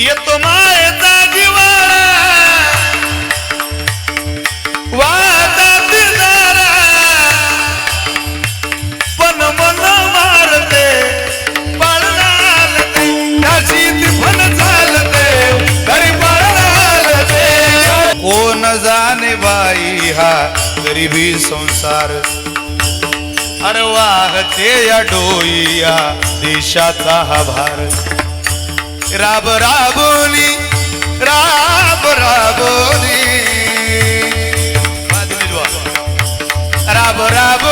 येतो मायेचा दिवाळा वादात दारा पण मन मारते पळणार त्याची पण चालते तरी पळणार ते. कोण जाणे बाई हा गरिबी संसार? अरे वाहते या डोई या देशाचा हा भारत राब राबोली राब राबोली. राब राबो